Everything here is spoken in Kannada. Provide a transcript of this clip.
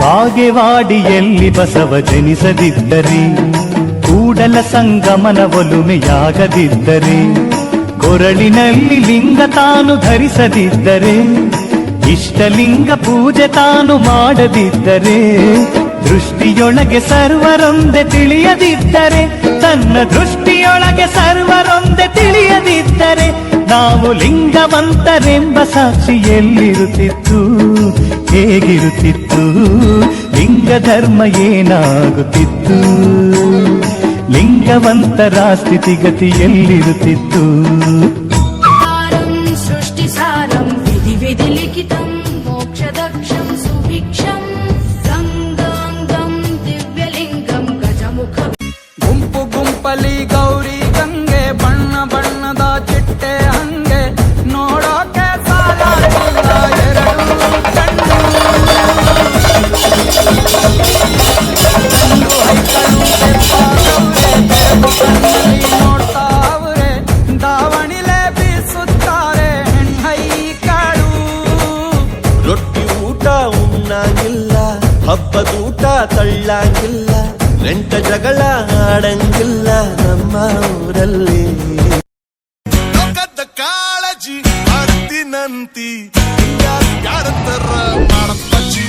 ಬಾಗೆವಾಡಿಯಲ್ಲಿ ಬಸವ ಜನಿಸದಿದ್ದರೆ, ಕೂಡಲ ಸಂಗಮನ ಒಲುಮೆಯಾಗದಿದ್ದರೆ, ಕೊರಳಿನಲ್ಲಿ ಲಿಂಗ ತಾನು ಧರಿಸದಿದ್ದರೆ, ಇಷ್ಟಲಿಂಗ ಪೂಜೆ ತಾನು ಮಾಡದಿದ್ದರೆ, ದೃಷ್ಟಿಯೊಳಗೆ ಸರ್ವರೊಂದೆ ತಿಳಿಯದಿದ್ದರೆ, ತನ್ನ ದೃಷ್ಟಿಯೊಳಗೆ ಸರ್ವರೊಂದೆ ತಿಳಿಯದಿದ್ದರೆ, ನಾವು ಲಿಂಗವಂತರೆಂಬ ಸಾಕ್ಷಿ ಎಲ್ಲಿರುತ್ತಿತ್ತು ಹೇಗಿರುತ್ತಿತ್ತು ಲಿಂಗ ಧರ್ಮ ಏನಾಗುತ್ತಿತ್ತು ಲಿಂಗವಂತರ ಸ್ಥಿತಿಗತಿ ಎಲ್ಲಿರುತ್ತಿತ್ತು ಗುಂಪು ಗುಂಪಲಿ ಹಬ್ಬ ದೂಟ ತಳ್ಳಂಗಿಲ್ಲ ನೆಂಟ ಜಗಳ ಆಡಂಗಿಲ್ಲ ನಮ್ಮ ಊರಲ್ಲಿ ಕಾಳಜಿ ಮಾಡ್ತಿನಂತಿ ಯಾರಂತಾರ ಮಾಡಪ್ಪಾಜಿ